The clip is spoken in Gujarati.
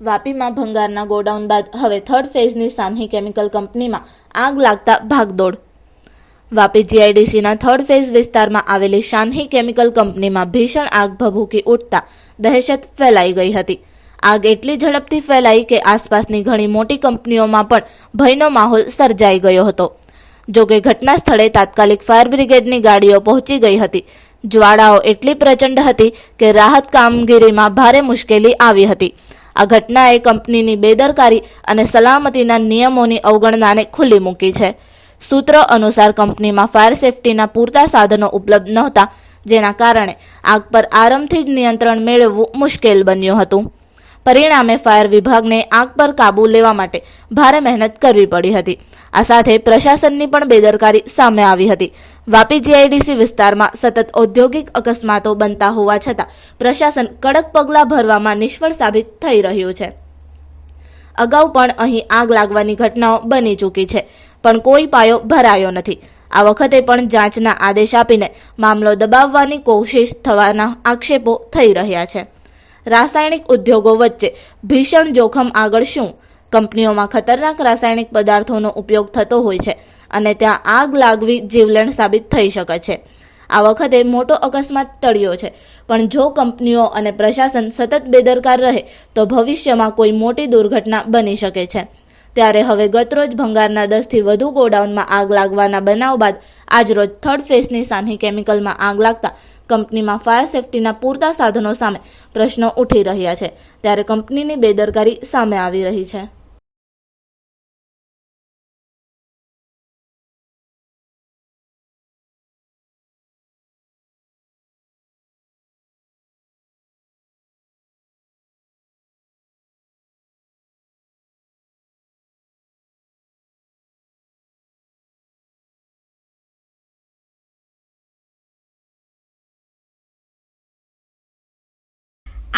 વાપીમાં ભંગારના ગોડાઉન બાદ હવે થર્ડ ફેઝની સામહી કેમિકલ કંપનીમાં આગ લાગતા ભાગદોડ. વાપી જીઆઈડીસીના થર્ડ ફેઝ વિસ્તારમાં આવેલી શાનહી કેમિકલ કંપનીમાં ભીષણ આગ ભભૂકી ઉઠતા દહેશત ફેલાઈ ગઈ હતી. આગ એટલી ઝડપથી ફેલાઈ કે આસપાસની ઘણી મોટી કંપનીઓમાં પણ ભયનો માહોલ સર્જાઈ ગયો હતો. જોકે ઘટના સ્થળે તાત્કાલિક ફાયર બ્રિગેડની ગાડીઓ પહોંચી ગઈ હતી. જ્વાળાઓ એટલી પ્રચંડ હતી કે રાહત કામગીરીમાં ભારે મુશ્કેલી આવી હતી. આ ઘટનાએ કંપનીની બેદરકારી અને સલામતીના નિયમોની અવગણનાને ખુલ્લી મૂકી છે. સૂત્રો અનુસાર કંપનીમાં ફાયર સેફટીના પૂરતા સાધનો ઉપલબ્ધ નહોતા, જેના કારણે આગ પર આરંભથી જ નિયંત્રણ મેળવવું મુશ્કેલ બન્યું હતું. પરિણામે ફાયર વિભાગને આગ પર કાબૂ લેવા માટે ભારે મહેનત કરવી પડી હતી. આ સાથે પ્રશાસનની પણ બેદરકારી સામે આવી હતી. વાપી જીઆઈડીસી વિસ્તારમાં સતત ઔદ્યોગિક અકસ્માતો બનતા હોવા છતાં પ્રશાસન કડક પગલાં ભરવામાં નિષ્ફળ સાબિત થઈ રહ્યું છે. અગાઉ પણ અહીં આગ લાગવાની ઘટનાઓ બની ચૂકી છે, પણ કોઈ પાયો ભરાયો નથી. આ વખતે પણ જાંચના આદેશ આપીને મામલો દબાવવાની કોશિશ થવાના આક્ષેપો થઈ રહ્યા છે. રાસાયણિક ઉદ્યોગો વચ્ચે ભીષણ જોખમ આગળ શું? કંપનીઓમાં ખતરનાક રાસાયણિક પદાર્થોનો ઉપયોગ થતો હોય છે અને ત્યાં આગ લાગવી જીવલેણ સાબિત થઈ શકે છે. આ વખતે મોટો અકસ્માત ટળ્યો છે. પણ જો કંપનીઓ અને પ્રશાસન સતત બેદરકાર રહે, તો ભવિષ્યમાં કોઈ મોટી દુર્ઘટના બની શકે છે. ત્યારે હવે ગતરોજ ભંગારના દસથી વધુ ગોડાઉનમાં આગ લાગવાના બનાવ બાદ આજરોજ થર્ડ ફેઝની સાન્હી કેમિકલમાં આગ લાગતા કંપનીમાં ફાયર સેફટીના પૂરતા સાધનો સામે પ્રશ્નો ઉઠી રહ્યા છે. ત્યારે કંપનીની બેદરકારી સામે આવી રહી છે.